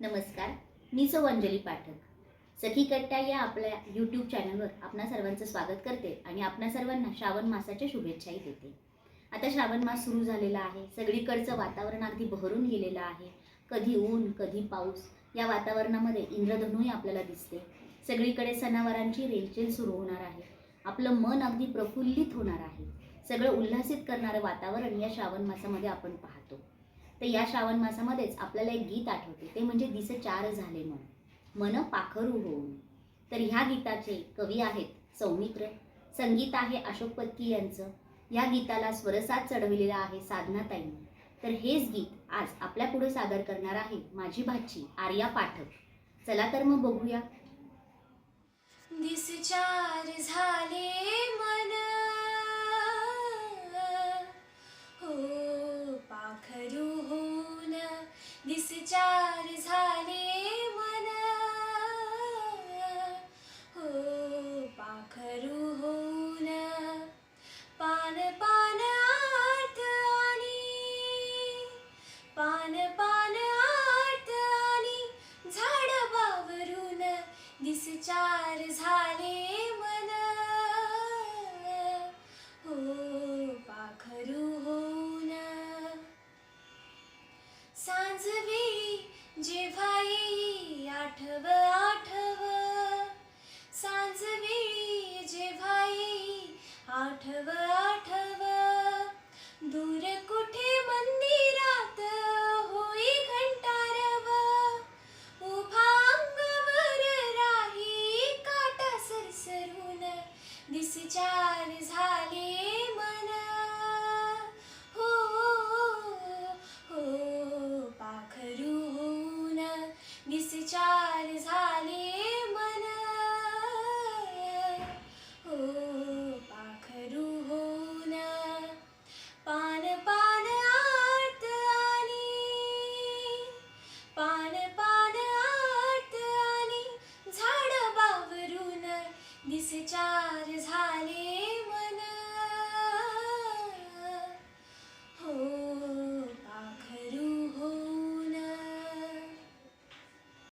नमस्कार मी सौ अंजली पाठक. सखी कट्टा या आपल्या यूट्यूब चॅनलवर आपणा सर्वांचं स्वागत करते आणि आपणा सर्वांना श्रावण मासाच्या शुभेच्छाही देते. आता श्रावण मास सुरू झालेला आहे सगळीकडचं वातावरण अगदी बहरून गेलेलं आहे. कधी ऊन कधी पाऊस या वातावरणामध्ये इंद्रधनूही आपल्याला दिसते. सगळीकडे सणावारांची रेलचेल सुरू होणार आहे. आपलं मन अगदी प्रफुल्लित होणार आहे. सगळं उल्हासित करणारं वातावरण या श्रावण मासामध्ये आपण पाहतो. तर या श्रावण मासामध्येच आपल्याला एक गीत आठवते. ते म्हणजे दिस चार झाले मन. मन पाखरू होऊन. तर ह्या गीताचे कवी आहेत सौमित्र. संगीत आहे अशोक पत्की यांचं. या गीताला स्वरसाद चढविलेला आहे साधनाताईंनी तर हेच गीत आज आपल्यापुढे सादर करणार आहे माझी भाची आर्या पाठक. चला तर मग बघूया. दिस चार झाले आठव आठव. दूर कुठे मंदिरात होई घंटारव? उभा अंगावर राही काटा सरसरून. दिसचार झाली